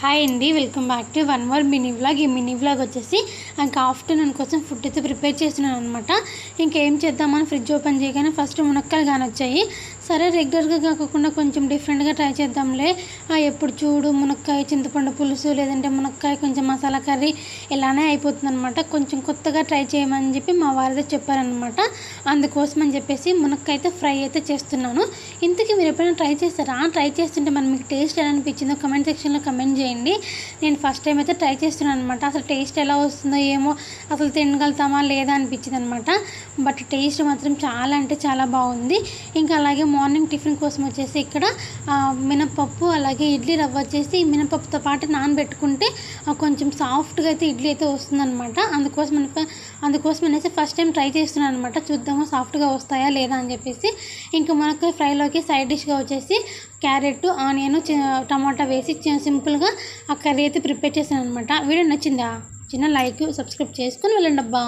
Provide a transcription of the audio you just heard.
Hi అండి welcome back to one more mini vlog. ఈ mini vlog వచ్చేసి ఇంకా ఆఫ్టర్నూన్ కోసం ఫుడ్ అయితే ప్రిపేర్ చేస్తున్నాను అనమాట ఇంకేం చేద్దామని ఫ్రిడ్జ్ ఓపెన్ చేయగానే ఫస్ట్ మునక్కాయలు కానీ వచ్చాయి సరే రెగ్యులర్గా కాకుండా కొంచెం డిఫరెంట్గా ట్రై చేద్దాంలే. ఎప్పుడు చూడు మునక్కాయ చింతపండు పులుసు లేదంటే మునక్కాయ కొంచెం మసాలా కర్రీ ఇలానే అయిపోతుంది అనమాట కొంచెం కొత్తగా ట్రై చేయమని చెప్పి మా వారితో చెప్పారనమాట అందుకోసం అని చెప్పేసి మునక్కాయ అయితే ఫ్రై అయితే చేస్తున్నాను. ఇంతకీ మీరు ఎప్పుడైనా ట్రై చేస్తారా ట్రై చేస్తుంటే మనం మీకు టేస్ట్ ఎలా అనిపించిందో కమెంట్ సెక్షన్లో కమెంట్ చేయండి. నేను ఫస్ట్ టైం అయితే ట్రై చేస్తున్నాను అనమాట అసలు టేస్ట్ ఎలా వస్తుందో ఏమో అసలు తినగలుగుతామా లేదా అనిపించింది అనమాట బట్ టేస్ట్ మాత్రం చాలా అంటే చాలా బాగుంది. ఇంకా అలాగే మార్నింగ్ టిఫిన్ కోసం వచ్చేసి ఇక్కడ మినపప్పు అలాగే ఇడ్లీ రవ్వ వచ్చేసి మినపప్పుతో పాటు నానబెట్టుకుంటే కొంచెం సాఫ్ట్గా అయితే ఇడ్లీ అయితే వస్తుందన్నమాట. అందుకోసం అందుకోసం అనేసి ఫస్ట్ టైం ట్రై చేస్తున్నాను అనమాట చూద్దాము సాఫ్ట్గా వస్తాయా లేదా అని చెప్పేసి. ఇంకా మనకు ఫ్రైలోకి సైడ్ డిష్గా వచ్చేసి క్యారెట్ ఆనియన్ టమాటా వేసి సింపుల్గా ఆ కర్రీ అయితే ప్రిపేర్ చేశాను అనమాట వీడియో నచ్చిందా? చిన్న లైక్ సబ్స్క్రైబ్ చేసుకొని వెళ్ళండి అబ్బా